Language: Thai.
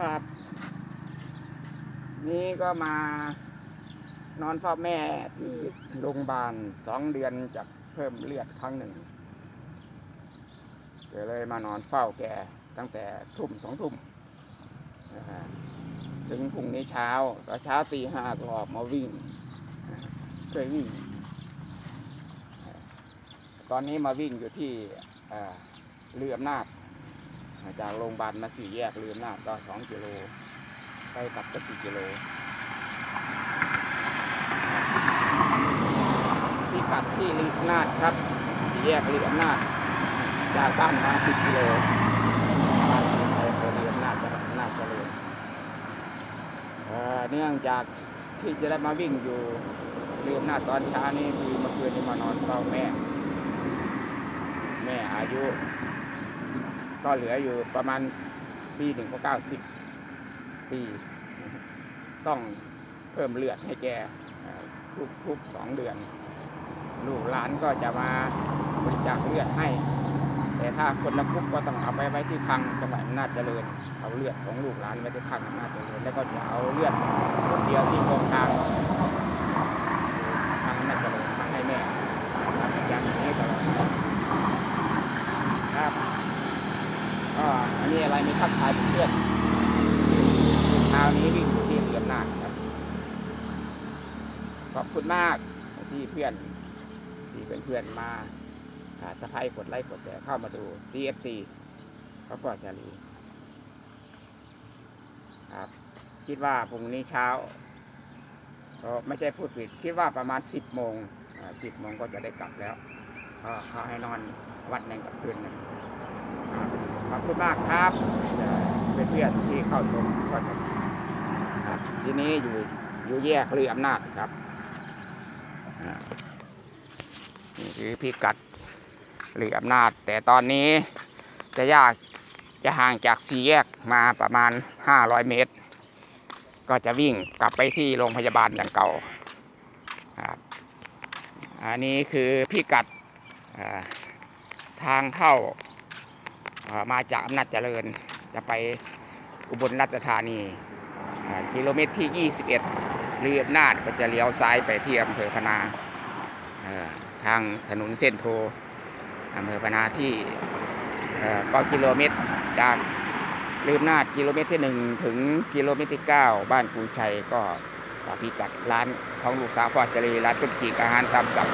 ครับ นี่ก็มานอนเฝ้าแม่ที่โรงพยาบาลสองเดือนจะเพิ่มเลือดครั้งหนึ่งก็เลยมานอนเฝ้าแกตั้งแต่ทุ่มสองทุ่มถึงพรุ่งนี้เช้าตอนเช้าตีห้าก็ออกมาวิ่งเคยวิ่ง ตอนนี้มาวิ่งอยู่ที่เรืออำนาจ จากโรงพยาบาลมาสี่แยกเรืออำนาก็สองกิโลไปกลับก็สี่กิโลที่กลับที่เรือำนาจครับสี่แยกเรือำนาจจากบ้านมาสิบกิโลบ้านไปเรืออำนาจจังหวัดอนาจเจริญเอ่อเนื่องจากที่จะได้มาวิ่งอยู่เรืออำนาจตอนเช้านี้คือเมื่อคืนนี้มานอนเฝ้าแม่ แม่อายุ ก็เหลืออยู่ประมาณปีหนึ่งก็เก้าสิบปี ต้องเพิ่มเลือดให้แกทุกทุกสองเดือน ลูกหลานก็จะมาบริจาคเลือดให้ แต่ถ้าคนละกรุ๊ปก็ต้องเอาไปไว้ที่คลังจังหวัดอำนาจเจริญ เอาเลือดของลูกหลานไว้ที่คลังอำนาจเจริญแล้วก็จะเอาเลือดคนเดียวที่กองกลางทางอำนาจเจริญมาให้แม่ทำอย่างนี้ตลอดครับ ก็อันนี้อะไรมี ทักทายเพื่อนเช้านี้วิ่งอยู่ที่เรืออำนาจครับ ขอบคุณมากที่เพื่อนที่เป็นเพื่อนมาอ่าสะพายกดไลค์กดแชร์เข้ามาดู DFC เขาก็จะรีครับ คิดว่าพรุ่งนี้เช้าก็ไม่ใช่พูดผิด คิดว่าประมาณ10โมงสิบโมงก็จะได้กลับแล้วก็เขาให้นอนวัดหนึ่งกับคืนหนึ่งครับ อบคุณมากครับเพื่อนๆที่เข้าชมก็จะครับทีนี้อยู่อยู่แยกเรืออำนาจครับนี่คือพิกัดหรืออำนาจ แต่ตอนนี้จะยากจะห่างจากสี่แยกมาประมาณ 500 เมตร ก็จะวิ่งกลับไปที่โรงพยาบาลอย่างเก่าครับอันนี้คือพิกัดทางเข้า มาจากอำนาจเจริญ จะไปอุบลราชธานีกิโลเมตรที่ 21เรืออำนาจก็จะเลี้ยวซ้ายไปที่อำเภอพนาทางถนนเส้นโทอำเภอพนาที่ก็กิโลเมตรจากเรืออำนาจกิโลเมตรที่หนึ่งถึงกิโลเมตรที่เก้าบ้านกุยชัยก็พิกัดร้านของลูกสาวพ่อจรีร้านตุ๊กจีกอาหารตามสั่ง